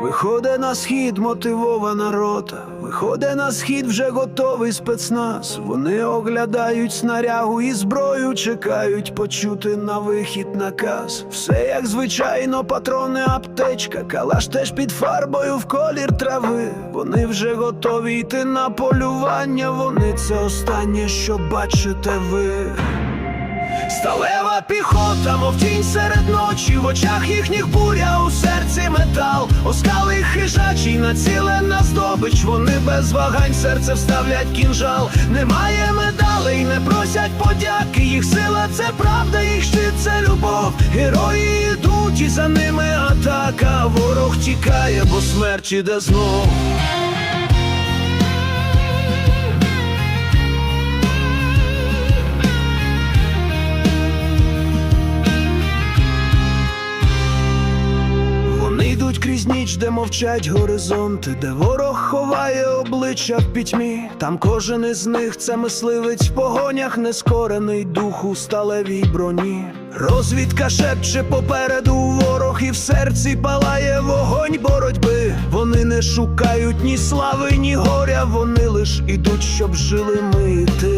Виходить на схід мотивована рота, виходить на схід вже готовий спецназ. Вони оглядають снарягу і зброю, чекають почути на вихід наказ. Все як звичайно, патрони, аптечка, калаш теж під фарбою в колір трави. Вони вже готові йти на полювання. Вони це останнє, що бачите ви. Сталева піхота, мов тінь серед ночі, в очах їхніх буря, у серці метал, оскали хижачий, націлена здобич, вони без вагань серце вставлять кінжал. Немає медалей, не просять подяки. Їх сила це правда, їх щит це любов. Герої йдуть і за ними атака. Ворог тікає, бо смерть іде знов. Крізь ніч, де мовчать горизонти, де ворог ховає обличчя в пітьмі. Там кожен із них це мисливець в погонях, нескорений дух у сталевій броні. Розвідка шепче попереду ворог, і в серці палає вогонь боротьби. Вони не шукають ні слави, ні горя. Вони лиш ідуть, щоб жили ми і ти.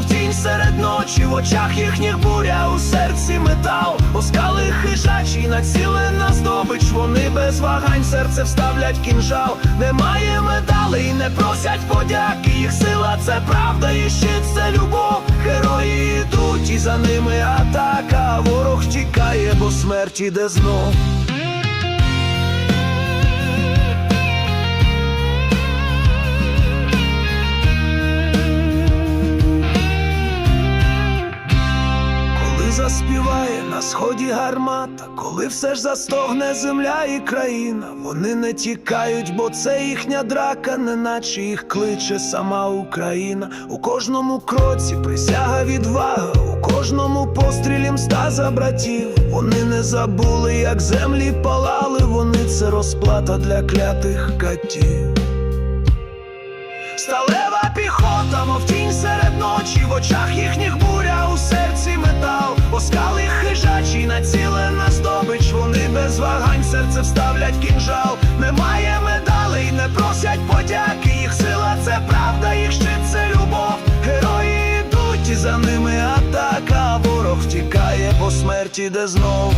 Мов тінь серед ночі, в очах їхніх буря, у серці метал, оскали хижачі, націлена здобич, вони без вагань серце вставлять кінжал. Немає медалей, не просять подяки, їх сила це правда, і щит це любов. Герої йдуть, і за ними атака. Ворог тікає, бо смерть іде знов. На сході гармата, коли все ж застогне земля і країна, вони не тікають, бо це їхня драка, неначе їх кличе сама Україна. У кожному кроці присяга відвага, у кожному пострілі мста за братів. Вони не забули, як землі палали, вони це розплата для клятих катів. Сталева піхота, мов тінь серед ночі, в очах їхніх буря, кінжал. Немає медалей, не просять подяки, їх сила це правда, їх щит це любов. Герої йдуть і за ними атака, ворог втікає, по смерті, де знов.